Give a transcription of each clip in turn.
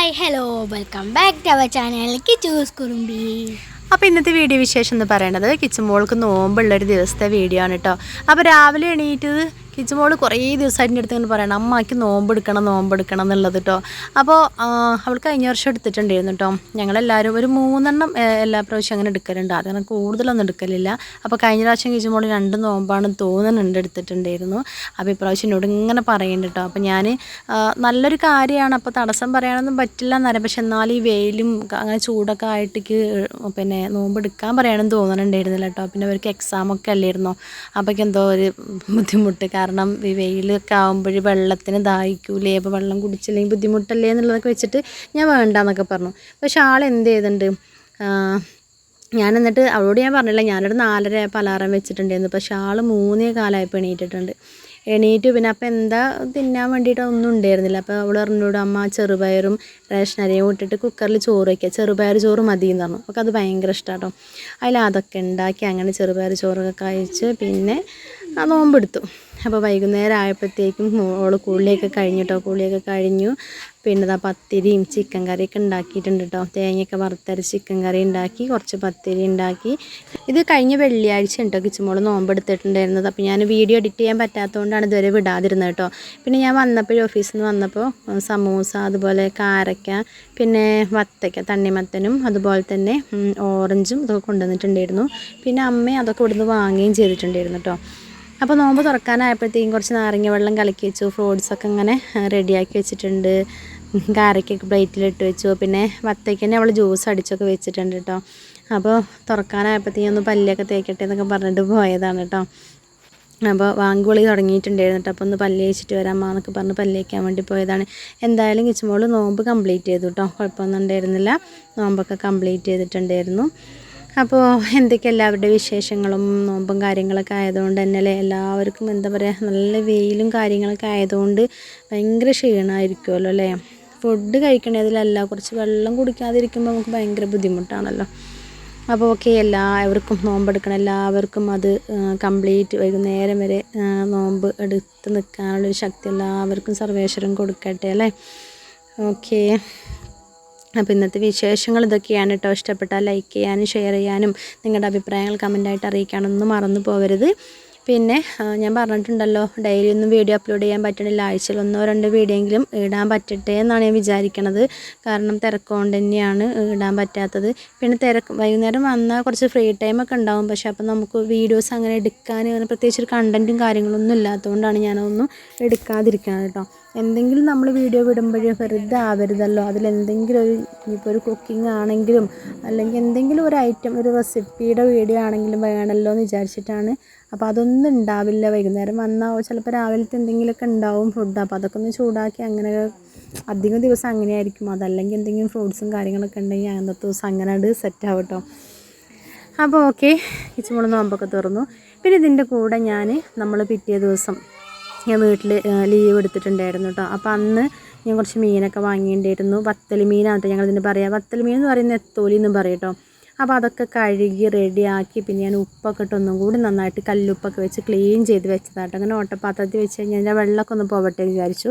Hi hello welcome back to our channel Kichus Kurumbi അപ്പോൾ ഇന്നത്തെ video വിശേഷം എന്ന് പറയുന്നത് നോമ്പുള്ള ഒരു ദിവസത്തെ വീഡിയോ ആണ് കേട്ടോ അപ്പോൾ രാവിലെ എണീറ്റത് കിച്ചുമോൾ കുറേ ദിവസമായിട്ട് എന്റെ അടുത്ത് ഇങ്ങനെ പറയണം അമ്മയ്ക്ക് നോമ്പെടുക്കണം നോമ്പെടുക്കണം എന്നുള്ളത് കേട്ടോ അപ്പോൾ അവൾ കഴിഞ്ഞ വർഷം എടുത്തിട്ടുണ്ടായിരുന്നു കേട്ടോ ഞങ്ങളെല്ലാവരും ഒരു മൂന്നെണ്ണം എല്ലാ പ്രാവശ്യം അങ്ങനെ എടുക്കലുണ്ട്. അതങ്ങനെ കൂടുതലൊന്നും എടുക്കലില്ല. അപ്പോൾ കഴിഞ്ഞ പ്രാവശ്യം കിച്ചുമോൾ രണ്ട് നോമ്പാണ് തോന്നുന്നുണ്ട് എടുത്തിട്ടുണ്ടായിരുന്നു അപ്പോൾ ഇപ്രാവശ്യം എന്നോട് ഇങ്ങനെ പറയുന്നുണ്ട് കേട്ടോ അപ്പോൾ ഞാൻ നല്ലൊരു കാര്യമാണ്. അപ്പോൾ തടസ്സം പറയാനൊന്നും പറ്റില്ല എന്നറിയാം പക്ഷെ എന്നാൽ ഈ വെയിലും അങ്ങനെ ചൂടൊക്കെ ആയിട്ടേക്ക് പിന്നെ നോമ്പ് എടുക്കാൻ പറയാനൊന്നും തോന്നുന്നുണ്ടായിരുന്നില്ല കേട്ടോ പിന്നെ അവർക്ക് എക്സാമൊക്കെ അല്ലായിരുന്നോ? അപ്പോഴേക്ക് എന്തോ ഒരു ബുദ്ധിമുട്ട് കാരണം ഈ വെയിലൊക്കെ ആകുമ്പോൾ വെള്ളത്തിന് ദാഹിക്കൂലേ അപ്പോൾ വെള്ളം കുടിച്ചില്ലെങ്കിൽ ബുദ്ധിമുട്ടല്ലേ എന്നുള്ളതൊക്കെ വെച്ചിട്ട് ഞാൻ വേണ്ട എന്നൊക്കെ പറഞ്ഞു. പക്ഷെ ആൾ എന്ത് ചെയ്തിട്ടുണ്ട് ഞാൻ എന്നിട്ട് അവളോട് ഞാൻ പറഞ്ഞില്ല ഞാനൊരു നാലര ആയപ്പോൾ അലാറം വെച്ചിട്ടുണ്ടായിരുന്നു. പക്ഷേ ആൾ മൂന്നേ കാലമായപ്പോൾ എണീറ്റിട്ടുണ്ട്. എണീറ്റ് പിന്നെ അപ്പം എന്താ തിന്നാൻ വേണ്ടിയിട്ട് ഒന്നും ഉണ്ടായിരുന്നില്ല. അപ്പോൾ അവൾ പറഞ്ഞോട് അമ്മ ചെറുപയറും റേഷൻ അരിയും ഇട്ടിട്ട് കുക്കറിൽ ചോറ് വയ്ക്കുക ചെറുപയർ ചോറ് മതി എന്ന് പറഞ്ഞു. അപ്പോൾ അത് ഭയങ്കര ഇഷ്ടമാട്ടോ അതിൽ അതൊക്കെ ഉണ്ടാക്കി അങ്ങനെ ചെറുപയർ ചോറൊക്കെ കഴിച്ച് പിന്നെ ആ നോമ്പെടുത്തു. അപ്പോൾ വൈകുന്നേരം ആയപ്പോഴത്തേക്കും ഓൾ കുളിയൊക്കെ കഴിഞ്ഞിട്ടോ കുളിയൊക്കെ കഴിഞ്ഞു. പിന്നെ ഇതാ പത്തിരിയും ചിക്കൻ കറിയൊക്കെ ഉണ്ടാക്കിയിട്ടുണ്ട് കേട്ടോ തേങ്ങയൊക്കെ വറുത്തരച്ച് ചിക്കൻ കറി ഉണ്ടാക്കി കുറച്ച് പത്തിരി ഉണ്ടാക്കി. ഇത് കഴിഞ്ഞ വെള്ളിയാഴ്ച കേട്ടോ കിച്ചുമോൾ നോമ്പെടുത്തിട്ടുണ്ടായിരുന്നത്. അപ്പോൾ ഞാൻ വീഡിയോ എഡിറ്റ് ചെയ്യാൻ പറ്റാത്തതുകൊണ്ടാണ് ഇതുവരെ വിടാതിരുന്നത് കേട്ടോ പിന്നെ ഞാൻ വന്നപ്പോൾ ഓഫീസിൽ നിന്ന് വന്നപ്പോൾ സമൂസ അതുപോലെ കാരക്ക പിന്നെ വത്തയ്ക്ക തണ്ണിമത്തനും അതുപോലെ തന്നെ ഓറഞ്ചും ഇതൊക്കെ കൊണ്ടുവന്നിട്ടുണ്ടായിരുന്നു. പിന്നെ അമ്മയും അതൊക്കെ ഇവിടുന്ന് വാങ്ങുകയും ചെയ്തിട്ടുണ്ടായിരുന്നു കേട്ടോ അപ്പോൾ നോമ്പ് തുറക്കാനായപ്പോഴത്തേക്കും കുറച്ച് നാരങ്ങ വെള്ളം കലക്കി വെച്ചു ഫ്രൂട്ട്സൊക്കെ ഇങ്ങനെ റെഡിയാക്കി വെച്ചിട്ടുണ്ട്. കാരക്കൊക്കെ പ്ലേറ്റിലിട്ട് വെച്ചു. പിന്നെ വത്തയ്ക്കന്നെ അവൾ ജ്യൂസ് അടിച്ചൊക്കെ വെച്ചിട്ടുണ്ട് കേട്ടോ അപ്പോൾ തുറക്കാനായപ്പോഴത്തേക്കും ഒന്ന് പല്ലൊക്കെ തേക്കട്ടെ എന്നൊക്കെ പറഞ്ഞിട്ട് പോയതാണ് കേട്ടോ അപ്പോൾ വാങ്കുളി തുടങ്ങിയിട്ടുണ്ടായിരുന്നു കേട്ടോ അപ്പോൾ ഒന്ന് പല്ല് തേച്ചിട്ട് വരാം എന്നൊക്കെ പറഞ്ഞ് പല്ലേക്കാൻ വേണ്ടി പോയതാണ്. എന്തായാലും കിച്ചുമോൾ നോമ്പ് കംപ്ലീറ്റ് ചെയ്തു കേട്ടോ കുഴപ്പമൊന്നും ഉണ്ടായിരുന്നില്ല. നോമ്പൊക്കെ കംപ്ലീറ്റ് ചെയ്തിട്ടുണ്ടായിരുന്നു. അപ്പോൾ എന്തൊക്കെ എല്ലാവരുടെ വിശേഷങ്ങളും നോമ്പും കാര്യങ്ങളൊക്കെ ആയതുകൊണ്ട് തന്നെ അല്ലേ എല്ലാവർക്കും എന്താ പറയുക നല്ല വെയിലും കാര്യങ്ങളൊക്കെ ആയതുകൊണ്ട് ഭയങ്കര ക്ഷീണമായിരിക്കുമല്ലോ അല്ലേ? ഫുഡ് കഴിക്കണതിലല്ല കുറച്ച് വെള്ളം കുടിക്കാതിരിക്കുമ്പോൾ നമുക്ക് ഭയങ്കര ബുദ്ധിമുട്ടാണല്ലോ. അപ്പോൾ ഓക്കെ എല്ലാവർക്കും നോമ്പെടുക്കണം എല്ലാവർക്കും അത് കംപ്ലീറ്റ് വൈകുന്നേരം വരെ നോമ്പ് എടുത്ത് നിൽക്കാനുള്ളൊരു ശക്തി എല്ലാവർക്കും സർവേശ്വരം കൊടുക്കട്ടെ അല്ലേ? ഓക്കെ. അപ്പോൾ ഇന്നത്തെ വിശേഷങ്ങൾ ഇതൊക്കെയാണ് കേട്ടോ. ഇഷ്ടപ്പെട്ടാൽ ലൈക്ക് ചെയ്യാനും ഷെയർ ചെയ്യാനും നിങ്ങളുടെ അഭിപ്രായങ്ങൾ കമന്റായിട്ട് അറിയിക്കാനൊന്നും മറന്നു പോകരുത്. പിന്നെ ഞാൻ പറഞ്ഞിട്ടുണ്ടല്ലോ ഡെയിലി ഒന്നും വീഡിയോ അപ്ലോഡ് ചെയ്യാൻ പറ്റണില്ല. ആഴ്ചയിൽ ഒന്നോ രണ്ടോ വീഡിയോ എങ്കിലും ഇടാൻ പറ്റട്ടെ എന്നാണ് ഞാൻ വിചാരിക്കണത്. കാരണം തിരക്കുകൊണ്ട് തന്നെയാണ് ഇടാൻ പറ്റാത്തത്. പിന്നെ തിരക്ക് വൈകുന്നേരം വന്നാൽ കുറച്ച് ഫ്രീ ടൈമൊക്കെ ഉണ്ടാവും. പക്ഷെ അപ്പം നമുക്ക് വീഡിയോസ് അങ്ങനെ എടുക്കാൻ പ്രത്യേകിച്ച് ഒരു കണ്ടന്റും കാര്യങ്ങളൊന്നും ഇല്ലാത്തതുകൊണ്ടാണ് ഞാനതൊന്നും എടുക്കാതിരിക്കുന്നത് കേട്ടോ. എന്തെങ്കിലും നമ്മൾ വീഡിയോ വിടുമ്പോഴേ വെറുതെ ആവരുതല്ലോ അതിലെന്തെങ്കിലും ഒരു ഇനിയിപ്പോൾ ഒരു കുക്കിംഗ് ആണെങ്കിലും അല്ലെങ്കിൽ എന്തെങ്കിലും ഒരു ഐറ്റം ഒരു റെസിപ്പിയുടെ വീഡിയോ ആണെങ്കിലും വേണമല്ലോ എന്ന് വിചാരിച്ചിട്ടാണ്. അപ്പോൾ അതൊന്നും ഉണ്ടാവില്ല വൈകുന്നേരം വന്നാൽ ചിലപ്പോൾ രാവിലത്തെ എന്തെങ്കിലുമൊക്കെ ഉണ്ടാവും ഫുഡ് അപ്പോൾ അതൊക്കെ ഒന്ന് ചൂടാക്കി അങ്ങനെ അധികം ദിവസം അങ്ങനെ ആയിരിക്കും അതല്ലെങ്കിൽ എന്തെങ്കിലും ഫ്രൂട്ട്സും കാര്യങ്ങളൊക്കെ ഉണ്ടെങ്കിൽ അന്നത്തെ ദിവസം അങ്ങനെ അത് സെറ്റ് ആവട്ടോ അപ്പോൾ ഓക്കെ കിച്ചുമുള നോമ്പൊക്കെ തുറന്നു. പിന്നെ ഇതിന്റെ കൂടെ ഞാൻ നമ്മൾ പിറ്റേ ദിവസം ഞാൻ വീട്ടിൽ ലീവ് എടുത്തിട്ടുണ്ടായിരുന്നു കേട്ടോ അപ്പോൾ അന്ന് ഞാൻ കുറച്ച് മീനൊക്കെ വാങ്ങിയിട്ടുണ്ടായിരുന്നു. വത്തൽ മീനാണ് ഞങ്ങൾ ഇതിന് പറയാം. വത്തൽ മീൻ എന്ന് പറയുന്നത് എത്തോലി എന്ന് പറയും കേട്ടോ അപ്പോൾ അതൊക്കെ കഴുകി റെഡിയാക്കി പിന്നെ ഞാൻ ഉപ്പൊക്കെ ഇട്ട് ഒന്നും കൂടി നന്നായിട്ട് കല്ലുപ്പൊക്കെ വെച്ച് ക്ലീൻ ചെയ്ത് വെച്ചതാട്ടോ അങ്ങനെ ഓട്ടപ്പാത്രത്തിൽ വെച്ച് കഴിഞ്ഞാൽ അതിന്റെ വെള്ളമൊക്കെ ഒന്ന് പോവട്ടെ വിചാരിച്ചു.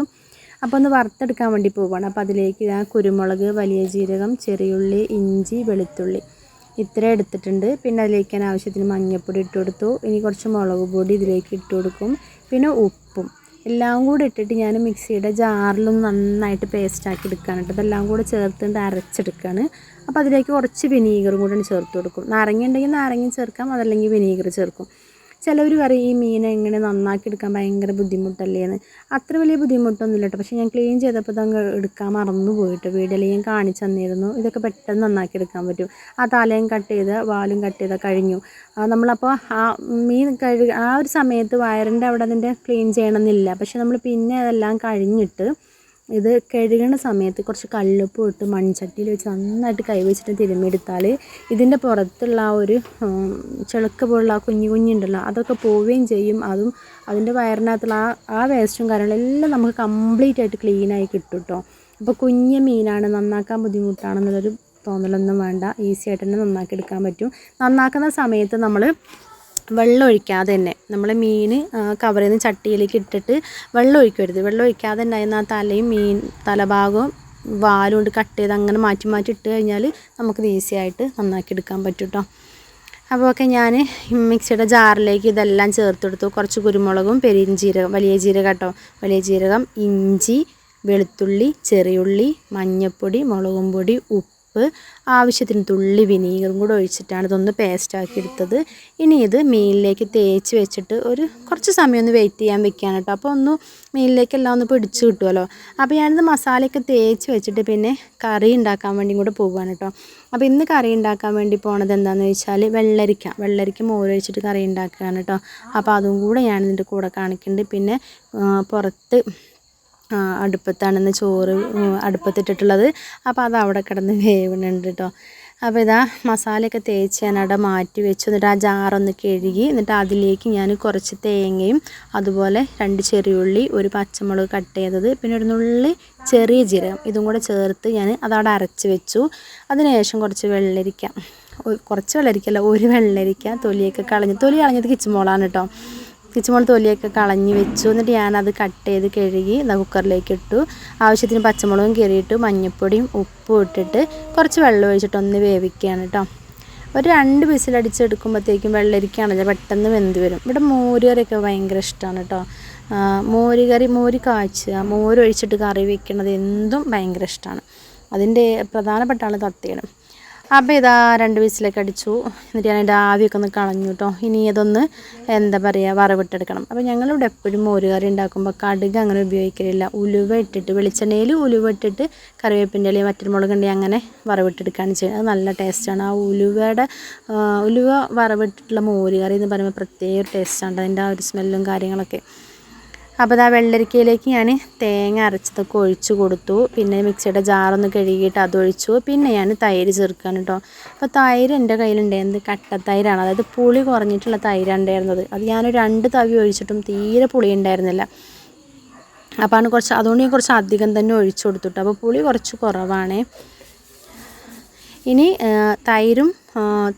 അപ്പോൾ ഒന്ന് വറുത്തെടുക്കാൻ വേണ്ടി പോവുകയാണ് അപ്പോൾ അതിലേക്ക് ഞാൻ കുരുമുളക് വലിയ ജീരകം ചെറിയുള്ളി ഇഞ്ചി വെളുത്തുള്ളി ഇത്ര എടുത്തിട്ടുണ്ട്. പിന്നെ അതിലേക്ക് ഞാൻ ആവശ്യത്തിന് മഞ്ഞൾപ്പൊടി ഇട്ട് കൊടുത്തു. ഇനി കുറച്ച് മുളക് പൊടി ഇതിലേക്ക് ഇട്ട് കൊടുക്കും. പിന്നെ ഉപ്പും എല്ലാം കൂടി ഇട്ടിട്ട് ഞാൻ മിക്സിയുടെ ജാറിലും നന്നായിട്ട് പേസ്റ്റാക്കി എടുക്കുകയാണ് കേട്ടോ. അതെല്ലാം കൂടെ ചേർത്തിട്ട് അരച്ചെടുക്കുകയാണ്. അപ്പോൾ അതിലേക്ക് കുറച്ച് വിനീഗറും കൂടെ ചേർത്ത് കൊടുക്കും. നാരങ്ങ ഉണ്ടെങ്കിൽ നാരങ്ങ ചേർക്കാം അതല്ലെങ്കിൽ വിനീഗർ ചേർക്കും. ചിലവർ പറയും ഈ മീനെ എങ്ങനെ നന്നാക്കി എടുക്കാൻ ഭയങ്കര ബുദ്ധിമുട്ടല്ലേ? എന്ന്. അത്ര വലിയ ബുദ്ധിമുട്ടൊന്നുമില്ല കേട്ടോ. പക്ഷേ ഞാൻ ക്ലീൻ ചെയ്തപ്പോൾ അതങ്ങ് എടുക്കാൻ മറന്നു പോയിട്ട് വീഡിയോയിൽ ഞാൻ കാണിച്ചു തന്നിരുന്നു. ഇതൊക്കെ പെട്ടെന്ന് നന്നാക്കി എടുക്കാൻ പറ്റും. ആ തലയും കട്ട് ചെയ്ത് വാലും കട്ട് ചെയ്ത് കഴിഞ്ഞു. നമ്മളപ്പോൾ ആ മീൻ കഴുകി ആ ഒരു സമയത്ത് വയറിന്റെ അവിടെ അതിന്റെ ക്ലീൻ ചെയ്യണമെന്നില്ല. പക്ഷെ നമ്മൾ പിന്നെ അതെല്ലാം കഴിഞ്ഞിട്ട് ഇത് കഴുകണ സമയത്ത് കുറച്ച് കല്ലുപ്പ് ഇട്ട് മൺചട്ടിയിൽ വെച്ച് നന്നായിട്ട് കൈവച്ചിട്ട് തിരുമ്മിയെടുത്താൽ ഇതിന്റെ പുറത്തുള്ള ആ ഒരു ചെളുക്ക് പോലുള്ള ആ കുഞ്ഞു കുഞ്ഞുണ്ടല്ലോ അതൊക്കെ പോവുകയും ചെയ്യും. അതും അതിന്റെ വയറിനകത്തുള്ള ആ ആ വേസ്റ്റും കാര്യങ്ങളും എല്ലാം നമുക്ക് കംപ്ലീറ്റ് ആയിട്ട് ക്ലീനായി കിട്ടും കേട്ടോ. അപ്പോൾ കുഞ്ഞ് മീനാണ് നന്നാക്കാൻ ബുദ്ധിമുട്ടാണെന്നുള്ളൊരു തോന്നലൊന്നും വേണ്ട. ഈസി ആയിട്ട് തന്നെ നന്നാക്കി എടുക്കാൻ പറ്റും. നന്നാക്കുന്ന സമയത്ത് നമ്മൾ വെള്ളം ഒഴിക്കാതെ തന്നെ. നമ്മൾ മീൻ കവറിൽ നിന്ന് ചട്ടിയിലേക്ക് ഇട്ടിട്ട് വെള്ളം ഒഴിക്കരുത്. വെള്ളം ഒഴിക്കാതെ ഉണ്ടായിരുന്ന ആ തലയും മീൻ തലഭാഗവും വാലും കൊണ്ട് കട്ട് ചെയ്ത് അങ്ങനെ മാറ്റി മാറ്റി ഇട്ട് കഴിഞ്ഞാൽ നമുക്കിത് ഈസി ആയിട്ട് നന്നാക്കി എടുക്കാൻ പറ്റും കേട്ടോ അപ്പോൾ ഒക്കെ ഞാൻ മിക്സിയുടെ ജാറിലേക്ക് ഇതെല്ലാം ചേർത്തെടുത്തു കുറച്ച് കുരുമുളകും പെരിഞ്ചീരകം വലിയ ജീരകം കേട്ടോ. വലിയ ജീരകം ഇഞ്ചി വെളുത്തുള്ളി ചെറിയുള്ളി മഞ്ഞൾപ്പൊടി മുളകും പൊടി ഉപ്പ് ആവശ്യത്തിന് തുള്ളി വിനീഗറും കൂടെ ഒഴിച്ചിട്ടാണ് ഇതൊന്ന് പേസ്റ്റാക്കി എടുത്തത്. ഇനി ഇത് മീനിലേക്ക് തേച്ച് വെച്ചിട്ട് ഒരു കുറച്ച് സമയം ഒന്ന് വെയിറ്റ് ചെയ്യാൻ വെക്കുകയാണ് കേട്ടോ. അപ്പോൾ ഒന്ന് മീനിലേക്കെല്ലാം ഒന്ന് പിടിച്ച് കിട്ടുമല്ലോ. അപ്പോൾ ഞാനിത് മസാലയൊക്കെ തേച്ച് വെച്ചിട്ട് പിന്നെ കറി ഉണ്ടാക്കാൻ വേണ്ടി കൂടെ പോവുകയാണ് കേട്ടോ. അപ്പോൾ ഇന്ന് കറി ഉണ്ടാക്കാൻ വേണ്ടി പോണത് എന്താണെന്ന് വെച്ചാൽ വെള്ളരിക്ക. വെള്ളരിക്ക മോരൊഴിച്ചിട്ട് കറി ഉണ്ടാക്കുകയാണ് കേട്ടോ. അപ്പോൾ അതും കൂടെ ഞാൻ ഇതിന്റെ കൂടെ കാണിക്കുന്നുണ്ട്. പിന്നെ പുറത്ത് അടുപ്പത്താണെന്ന് ചോറ് അടുപ്പത്തിട്ടിട്ടുള്ളത്. അപ്പോൾ അത് അവിടെ കിടന്ന് വേവുന്നുണ്ട് കേട്ടോ അപ്പോൾ ഇതാ മസാലയൊക്കെ തേച്ച് ഞാൻ അവിടെ മാറ്റി വെച്ചു. എന്നിട്ട് ആ ജാറൊന്ന് കഴുകി എന്നിട്ട് അതിലേക്ക് ഞാൻ കുറച്ച് തേങ്ങയും അതുപോലെ രണ്ട് ചെറിയുള്ളി ഒരു പച്ചമുളക് കട്ട് ചെയ്തത് പിന്നെ ഒരു നുള്ളി ചെറിയ ജീരകം ഇതും കൂടെ ചേർത്ത് ഞാൻ അതവിടെ അരച്ച് വെച്ചു. അതിനുശേഷം കുറച്ച് വെള്ളരിക്ക. കുറച്ച് വെള്ളരിക്കല്ല ഒരു വെള്ളരിക്ക തൊലിയൊക്കെ കളഞ്ഞ് തൊലി കളഞ്ഞത് കിച്ചുമോളാണ് കേട്ടോ കിച്ചുമോൾ തൊലിയൊക്കെ കളഞ്ഞ് വെച്ചു. എന്നിട്ട് ഞാനത് കട്ട് ചെയ്ത് കഴുകി കുക്കറിലേക്ക് ഇട്ടു. ആവശ്യത്തിന് പച്ചമുളകും കീറിയിട്ട് മഞ്ഞൾപ്പൊടിയും ഉപ്പും ഇട്ടിട്ട് കുറച്ച് വെള്ളം ഒഴിച്ചിട്ട് ഒന്ന് വേവിക്കുകയാണ് കേട്ടോ ഒരു രണ്ട് വിസിലടിച്ചെടുക്കുമ്പോഴത്തേക്കും വെള്ളരിക്കാണല്ലോ പെട്ടെന്ന് വെന്ത് വരും. ഇവിടെ മോരുകറിയൊക്കെ ഭയങ്കര ഇഷ്ടമാണ് കേട്ടോ മോരുകറി മോര് കാച്ചുക മോരൊഴിച്ചിട്ട് കറി വെക്കണത് എന്തും ഭയങ്കര ഇഷ്ടമാണ് അതിന്റെ പ്രധാനപ്പെട്ടാണ് തത്തയാണ്. അപ്പോൾ ഇതാ രണ്ട് വിസിലൊക്കെ അടിച്ചു. എന്നിട്ട് ഞാൻ എന്റെ ആവിയൊക്കെ ഒന്ന് കളഞ്ഞു കേട്ടോ ഇനി അതൊന്ന് എന്താ പറയുക വറവിട്ടെടുക്കണം. അപ്പോൾ ഞങ്ങളിവിടെ എപ്പോഴും മോരുകറി ഉണ്ടാക്കുമ്പോൾ കടുക് അങ്ങനെ ഉപയോഗിക്കലില്ല. ഉലുവ ഇട്ടിട്ട് വെളിച്ചെണ്ണയിൽ ഉലുവ ഇട്ടിട്ട് കറിവേപ്പിന്റെ ഇലയും വറ്റൽമുളക് ഉണ്ടെങ്കിൽ അങ്ങനെ വറവിട്ടെടുക്കുകയാണ് ചെയ്യുന്നത്. അത് നല്ല ടേസ്റ്റാണ് ആ ഉലുവയുടെ ഉലുവ വറവിട്ടിട്ടുള്ള മോരുകറി എന്ന് പറയുമ്പോൾ പ്രത്യേക ടേസ്റ്റാണ് അതിന്റെ ആ ഒരു സ്മെല്ലും കാര്യങ്ങളൊക്കെ. അപ്പോൾ ആ വെള്ളരിക്കയിലേക്ക് ഞാൻ തേങ്ങ അരച്ചതൊക്കെ ഒഴിച്ച് കൊടുത്തു. പിന്നെ മിക്സിയുടെ ജാറൊന്ന് കഴുകിയിട്ട് അതൊഴിച്ചു പിന്നെ ഞാൻ തൈര് ചേർക്കുകയാണ് കേട്ടോ. അപ്പോൾ തൈര് എന്റെ കയ്യിലുണ്ടായിരുന്നത് കട്ടത്തൈരാണ് അതായത് പുളി കുറഞ്ഞിട്ടുള്ള തൈരാണ് ഉണ്ടായിരുന്നത്. അത് ഞാൻ രണ്ട് തവി ഒഴിച്ചിട്ടും തീരെ പുളി ഉണ്ടായിരുന്നില്ല. അപ്പോൾ ആണ് കുറച്ച് അതുകൊണ്ട് ഞാൻ കുറച്ച് അധികം തന്നെ ഒഴിച്ചു കൊടുത്തു കേട്ടോ. അപ്പോൾ പുളി കുറച്ച് കുറവാണ്. ഇനി തൈരും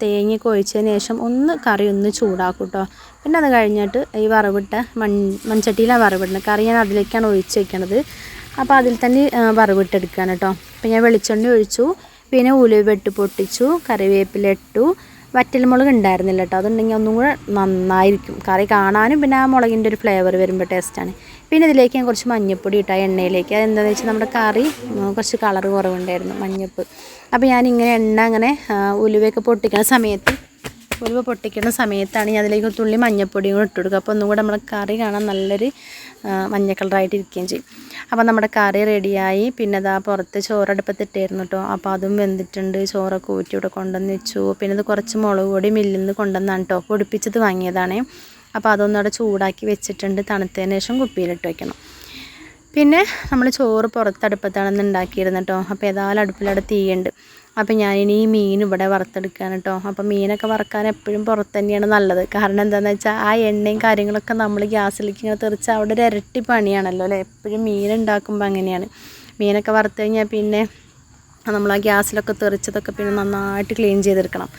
തേങ്ങയൊക്കെ ഒഴിച്ചതിന് ശേഷം ഒന്ന് കറി ഒന്ന് ചൂടാക്കും കേട്ടോ. പിന്നെ അത് കഴിഞ്ഞിട്ട് ഈ വറവിട്ട മൺ മൺചട്ടിയിലാണ് വറവിടുന്നത്. കറി ഞാൻ അതിലേക്കാണ് ഒഴിച്ച് വെക്കണത്. അപ്പോൾ അതിൽ തന്നെ വറവിട്ടെടുക്കുകയാണ് കേട്ടോ അപ്പോൾ ഞാൻ വെളിച്ചെണ്ണ ഒഴിച്ചു. പിന്നെ ഉലുവ ഇട്ട് പൊട്ടിച്ചു. കറിവേപ്പില ഇട്ടു. വറ്റൽമുളക് ഉണ്ടായിരുന്നില്ല കേട്ടോ അതുണ്ടെങ്കിൽ ഒന്നും കൂടെ നന്നായിരിക്കും. കറി കാണാനും പിന്നെ ആ മുളകിന്റെ ഒരു ഫ്ലേവർ വരുമ്പോൾ ടേസ്റ്റാണ് പിന്നെ ഇതിലേക്ക് ഞാൻ കുറച്ച് മഞ്ഞൾപ്പൊടി ഇട്ട. എണ്ണയിലേക്ക്. അതെന്താണെന്ന് വെച്ചാൽ നമ്മുടെ കറി കുറച്ച് കളർ കുറവുണ്ടായിരുന്നു. മഞ്ഞപ്പ്. അപ്പോൾ ഞാൻ ഇങ്ങനെ എണ്ണ അങ്ങനെ ഉലുവയൊക്കെ പൊട്ടിക്കുന്ന സമയത്ത് ഉലുവ പൊട്ടിക്കുന്ന സമയത്താണ് ഞാൻ അതിലേക്ക് തുള്ളി മഞ്ഞപ്പൊടിയും കൂടെ ഇട്ട് കൊടുക്കുക അപ്പോൾ ഒന്നും നമ്മുടെ കറി കാണാൻ നല്ലൊരു മഞ്ഞ കളറായിട്ട് ഇരിക്കുകയും ചെയ്യും. അപ്പോൾ നമ്മുടെ കറി റെഡിയായി. പിന്നെ അതാ പുറത്ത് ചോറടുപ്പത്തിട്ടായിരുന്നു കേട്ടോ. അപ്പോൾ അതും വെന്തിട്ടുണ്ട്. ചോറൊക്കെ ഊറ്റി ഇവിടെ കൊണ്ടുവന്ന് വെച്ചു. പിന്നെ ഇത് കുറച്ച് മുളക് പൊടി മില്ലിൽ നിന്ന് കൊണ്ടുവന്നാണ് കേട്ടോ. പൊടിപ്പിച്ചത് വാങ്ങിയതാണ്. അപ്പോൾ അതൊന്നും അവിടെ ചൂടാക്കി വെച്ചിട്ടുണ്ട്. തണുത്തതിന് ശേഷം കുപ്പിയിലിട്ട് വയ്ക്കണം പിന്നെ നമ്മൾ ചോറ് പുറത്തടുപ്പത്താണെന്ന് ഉണ്ടാക്കിയിരുന്നു കേട്ടോ. അപ്പോൾ ഏതായാലും അടുപ്പിലവിടെ തീയുണ്ട്. അപ്പോൾ ഞാനിനി ഈ മീൻ ഇവിടെ വറുത്തെടുക്കുകയാണ് കേട്ടോ അപ്പോൾ മീനൊക്കെ വറുക്കാൻ എപ്പോഴും പുറത്ത് തന്നെയാണ് നല്ലത്. കാരണം എന്താണെന്ന് വെച്ചാൽ ആ എണ്ണയും കാര്യങ്ങളൊക്കെ നമ്മൾ ഗ്യാസിലേക്ക് ഇങ്ങനെ തെറിച്ച് അവിടെ ഒരു ഇരട്ടി പണിയാണല്ലോ അല്ലേ? എപ്പോഴും മീൻ ഉണ്ടാക്കുമ്പോൾ അങ്ങനെയാണ്. മീനൊക്കെ വറുത്ത് കഴിഞ്ഞാൽ പിന്നെ നമ്മൾ ആ ഗ്യാസിലൊക്കെ തെറിച്ചതൊക്കെ പിന്നെ നന്നായിട്ട് ക്ലീൻ ചെയ്തെടുക്കണം.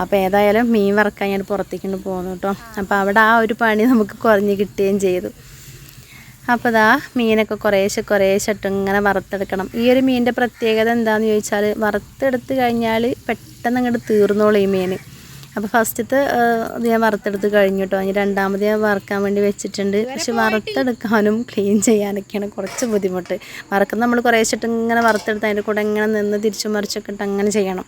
അപ്പോൾ ഏതായാലും മീൻ വറക്കാൻ ഞാൻ പുറത്തേക്കൊണ്ട് പോകുന്നു കേട്ടോ അപ്പോൾ അവിടെ ആ ഒരു പണി നമുക്ക് കുറഞ്ഞ് കിട്ടുകയും ചെയ്തു. അപ്പോൾ ഇതാ മീനൊക്കെ കുറേശ്ശെ കുറേശ്ശെ ഇട്ട് ഇങ്ങനെ വറുത്തെടുക്കണം. ഈ ഒരു മീനിന്റെ പ്രത്യേകത എന്താണെന്ന് ചോദിച്ചാൽ വറുത്തെടുത്ത് കഴിഞ്ഞാൽ പെട്ടെന്ന് അങ്ങോട്ട് തീർന്നോളൂ ഈ മീൻ അപ്പോൾ ഫസ്റ്റത്തെ ഞാൻ വറുത്തെടുത്ത് കഴിഞ്ഞു കേട്ടോ ഇനി രണ്ടാമത് ഞാൻ വറുക്കാൻ വേണ്ടി വെച്ചിട്ടുണ്ട്. പക്ഷെ വറുത്തെടുക്കാനും ക്ലീൻ ചെയ്യാനൊക്കെയാണ് കുറച്ച് ബുദ്ധിമുട്ട്. വറുക്കുന്ന നമ്മൾ കുറേശ്ശിട്ട് ഇങ്ങനെ വറുത്തെടുത്ത് അതിന്റെ കൂടെ ഇങ്ങനെ നിന്ന് തിരിച്ചു മറിച്ചൊക്കെ ഇട്ട് അങ്ങനെ ചെയ്യണം.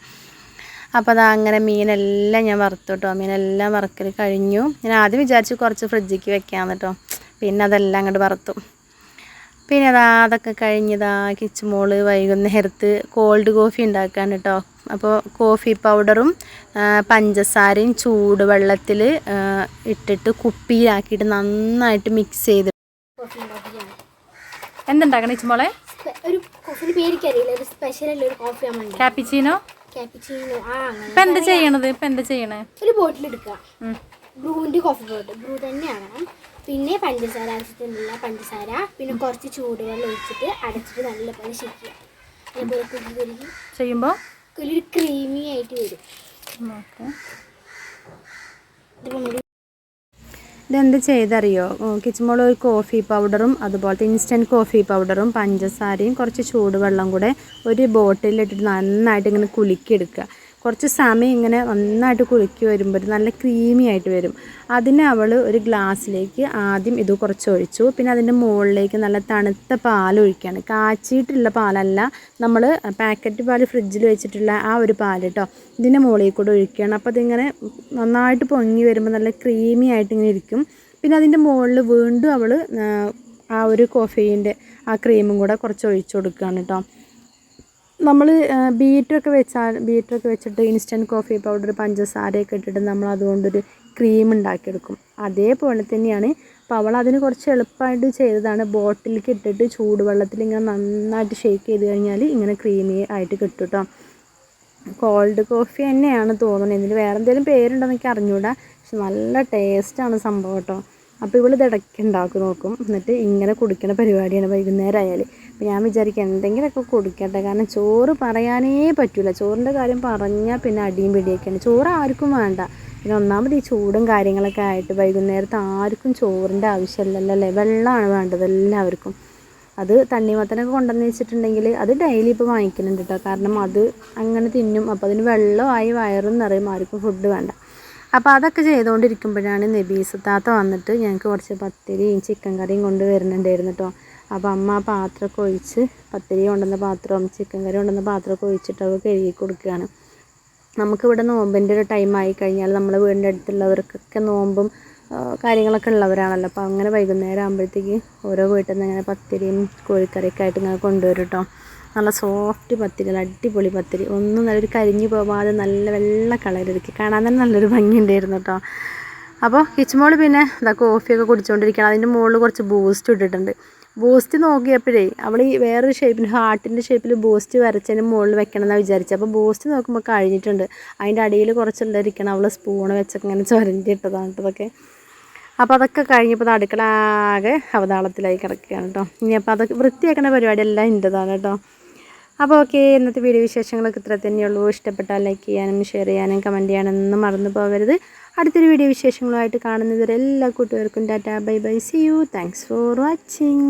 അപ്പോൾ അത് അങ്ങനെ മീനെല്ലാം ഞാൻ വറുത്തു കേട്ടോ മീനെല്ലാം വറക്കൽ കഴിഞ്ഞു. ഞാൻ ആദ്യം വിചാരിച്ചു കുറച്ച് ഫ്രിഡ്ജിക്ക് വെക്കാമെന്ന് കേട്ടോ പിന്നെ അതെല്ലാം അങ്ങോട്ട് വറുത്തും. പിന്നെ അതാ അതൊക്കെ കഴിഞ്ഞതാ കിച്ചുമോൾ വൈകുന്നേരത്ത് കോൾഡ് കോഫി ഉണ്ടാക്കാൻ കേട്ടോ അപ്പോൾ കോഫി പൗഡറും പഞ്ചസാരയും ചൂടുവെള്ളത്തിൽ ഇട്ടിട്ട് കുപ്പിയിലാക്കിയിട്ട് നന്നായിട്ട് മിക്സ് ചെയ്ത് എന്തുണ്ടാക്കണം കിച്ചുമോളെ ഒരു കോഫിയുടെ പേരിക്കറിയില്ല. ഒരു സ്പെഷ്യൽ അല്ല ഒരു കോഫി ആ ഇപ്പം എന്താ ചെയ്യണത്? ഇപ്പം എന്താ ചെയ്യണേ? ഒരു ബോട്ടിൽ എടുക്കുക ബ്രൂവിന്റെ കോഫി പൗഡർ ബ്രൂ തന്നെയാണ്. പിന്നെ പഞ്ചസാര ആവശ്യത്തിനുള്ള പഞ്ചസാര പിന്നെ കുറച്ച് ചൂടുവെള്ളം ഒഴിച്ചിട്ട് അടച്ചിട്ട് നല്ലപോലെ ശരിക്കുക അതുപോലെ കുരു കുരുകി ചെയ്യുമ്പോൾ കുലി ക്രീമി ആയിട്ട് വരും. ഇതെന്ത് ചെയ്തറിയോ? കിച്ചുമോൾ ഒരു കോഫി പൗഡറും അതുപോലത്തെ ഇൻസ്റ്റന്റ് കോഫി പൗഡറും പഞ്ചസാരയും കുറച്ച് ചൂടുവെള്ളം കൂടെ ഒരു ബോട്ടിലിട്ടിട്ട് നന്നായിട്ട് ഇങ്ങനെ കുലുക്കിയെടുക്കുക. കുറച്ച് സമയം ഇങ്ങനെ നന്നായിട്ട് കുലുക്കി വരുമ്പോൾ നല്ല ക്രീമി ആയിട്ട് വരും. അതിന് അവൾ ഒരു ഗ്ലാസ്സിലേക്ക് ആദ്യം ഇത് കുറച്ച് ഒഴിച്ചു. പിന്നെ അതിന്റെ മുകളിലേക്ക് നല്ല തണുത്ത പാൽ ഒഴിക്കുകയാണ് കാച്ചിയിട്ടുള്ള പാലല്ല. നമ്മൾ പാക്കറ്റ് പാൽ ഫ്രിഡ്ജിൽ വെച്ചിട്ടുള്ള ആ ഒരു പാൽ കേട്ടോ ഇതിന്റെ മുകളിൽ കൂടെ ഒഴിക്കുകയാണ്. അപ്പോൾ അതിങ്ങനെ നന്നായിട്ട് പൊങ്ങി വരുമ്പോൾ നല്ല ക്രീമി ആയിട്ട് ഇങ്ങനെ ഇരിക്കും. പിന്നെ അതിന്റെ മുകളിൽ വീണ്ടും അവൾ ആ ഒരു കോഫീന്റെ ആ ക്രീമും കൂടെ കുറച്ച് ഒഴിച്ചു കൊടുക്കുകയാണ് കേട്ടോ നമ്മൾ ബീറ്ററൊക്കെ വെച്ചാൽ ബീറ്ററൊക്കെ വെച്ചിട്ട് ഇൻസ്റ്റന്റ് കോഫി പൗഡർ പഞ്ചസാരയൊക്കെ ഇട്ടിട്ട് നമ്മൾ അതുകൊണ്ടൊരു ക്രീം ഉണ്ടാക്കിയെടുക്കും. അതേപോലെ തന്നെയാണ് അപ്പോൾ അവൾ അതിന് കുറച്ച് എളുപ്പമായിട്ട് ചെയ്തതാണ്. ബോട്ടിലേക്ക് ഇട്ടിട്ട് ചൂടുവെള്ളത്തിൽ ഇങ്ങനെ നന്നായിട്ട് ഷേക്ക് ചെയ്ത് കഴിഞ്ഞാൽ ഇങ്ങനെ ക്രീമി ആയിട്ട് കിട്ടും കേട്ടോ കോൾഡ് കോഫി തന്നെയാണ് തോന്നുന്നത് ഇതിന് വേറെ എന്തെങ്കിലും പേരുണ്ടോ എനിക്ക് അറിഞ്ഞൂടാ. പക്ഷെ നല്ല ടേസ്റ്റാണ് സംഭവം കേട്ടോ അപ്പോൾ ഇവൾ ഇടയ്ക്ക് ഉണ്ടാക്കി നോക്കും. എന്നിട്ട് ഇങ്ങനെ കുടിക്കുന്ന പരിപാടിയാണ് വൈകുന്നേരം ആയാൽ അപ്പോൾ ഞാൻ വിചാരിക്കുക എന്തെങ്കിലുമൊക്കെ കൊടുക്കട്ടെ. കാരണം ചോറ് പറയാനേ പറ്റില്ല ചോറിന്റെ കാര്യം പറഞ്ഞാൽ പിന്നെ അടിയും പിടിയൊക്കെയാണ്. ചോറ് ആർക്കും വേണ്ട. പിന്നെ ഒന്നാമത് ഈ ചൂടും കാര്യങ്ങളൊക്കെ ആയിട്ട് വൈകുന്നേരത്ത് ആർക്കും ചോറിന്റെ ആവശ്യമില്ലല്ലോ അല്ലേ? വെള്ളമാണ് വേണ്ടത് എല്ലാവർക്കും. അത് തണ്ണിമത്തനൊക്കെ കൊണ്ടുവന്ന് വെച്ചിട്ടുണ്ടെങ്കിൽ അത് ഡെയിലി ഇപ്പോൾ വാങ്ങിക്കുന്നുണ്ട് കേട്ടോ കാരണം അത് അങ്ങനെ തിന്നും. അപ്പോൾ അതിന് വെള്ളമായി വയറും നിറയും ആർക്കും ഫുഡ് വേണ്ട. അപ്പോൾ അതൊക്കെ ചെയ്തുകൊണ്ടിരിക്കുമ്പോഴാണ് നബീസ് താത്ത വന്നിട്ട് ഞങ്ങൾക്ക് കുറച്ച് പത്തിരിയും ചിക്കൻ കറിയും കൊണ്ട് വരുന്നുണ്ടായിരുന്നു കേട്ടോ അപ്പോൾ അമ്മ ആ പാത്രമൊക്കെ ഒഴിച്ച് പത്തിരി കൊണ്ടുവന്ന പാത്രവും ചിക്കൻ കറി കൊണ്ടുവന്ന പാത്രമൊക്കെ ഒഴിച്ചിട്ട് അവ കഴുകി കൊടുക്കുകയാണ്. നമുക്കിവിടെ നോമ്പിന്റെ ഒരു ടൈം ആയി കഴിഞ്ഞാൽ നമ്മൾ വീടിന്റെ അടുത്തുള്ളവർക്കൊക്കെ നോമ്പും കാര്യങ്ങളൊക്കെ ഉള്ളവരാണല്ലോ. അപ്പോൾ അങ്ങനെ വൈകുന്നേരം ആകുമ്പോഴത്തേക്ക് ഓരോ വീട്ടിൽ നിന്ന് ഇങ്ങനെ പത്തിരിയും കോഴിക്കറിയൊക്കെ ആയിട്ട് ഇങ്ങനെ കൊണ്ടുവരും കേട്ടോ നല്ല സോഫ്റ്റ് പത്തിരി നല്ല അടിപൊളി പത്തിരി. ഒന്നും നല്ലൊരു കരിഞ്ഞു പോവാതെ നല്ല വെള്ള കളറിലേക്ക് കാണാൻ തന്നെ നല്ലൊരു ഭംഗിയുണ്ടായിരുന്നു കേട്ടോ അപ്പോൾ കിച്ചുമോൾ പിന്നെ ഇതാ കോഫിയൊക്കെ കുടിച്ചുകൊണ്ടിരിക്കുകയാണ് അതിന്റെ മുകളിൽ കുറച്ച് ബൂസ്റ്റ് ഇട്ടിട്ടുണ്ട്. ബൂസ്റ്റ് നോക്കിയപ്പോഴേ അവൾ ഈ വേറൊരു ഷേപ്പിൽ ഹാർട്ടിന്റെ ഷേപ്പിൽ ബൂസ്റ്റ് വരച്ചതിന് മുകളിൽ വെക്കണം എന്നാണ് വിചാരിച്ചത് അപ്പോൾ ബൂസ്റ്റ് നോക്കുമ്പോൾ കഴിഞ്ഞിട്ടുണ്ട് അതിന്റെ അടിയിൽ കുറച്ചുണ്ടായിരിക്കണം അവൾ സ്പൂണ് വെച്ചൊക്കെ ഇങ്ങനെ ചുരണ്ടിയിട്ടതാണ് അതൊക്കെ. അപ്പോൾ അതൊക്കെ കഴിഞ്ഞപ്പോൾ അടുക്കള ആകെ അവതാളത്തിലായി കിടക്കുകയാണ് കേട്ടോ ഇനി അപ്പോൾ അതൊക്കെ വൃത്തിയാക്കുന്ന പരിപാടിയെല്ലാം എന്റെതാണ് കേട്ടോ അപ്പോൾ ഓക്കെ ഇന്നത്തെ വീഡിയോ വിശേഷങ്ങളൊക്കെ ഇത്ര തന്നെയുള്ളൂ. ഇഷ്ടപ്പെട്ടാൽ ലൈക്ക് ചെയ്യാനും ഷെയർ ചെയ്യാനും കമന്റ് ചെയ്യാനൊന്നും മറന്നു പോകരുത്. അടുത്തൊരു വീഡിയോ വിശേഷങ്ങളുമായിട്ട് കാണുന്നതുവരെ എല്ലാ കൂട്ടുകാർക്കും tata bye bye. See you thanks for watching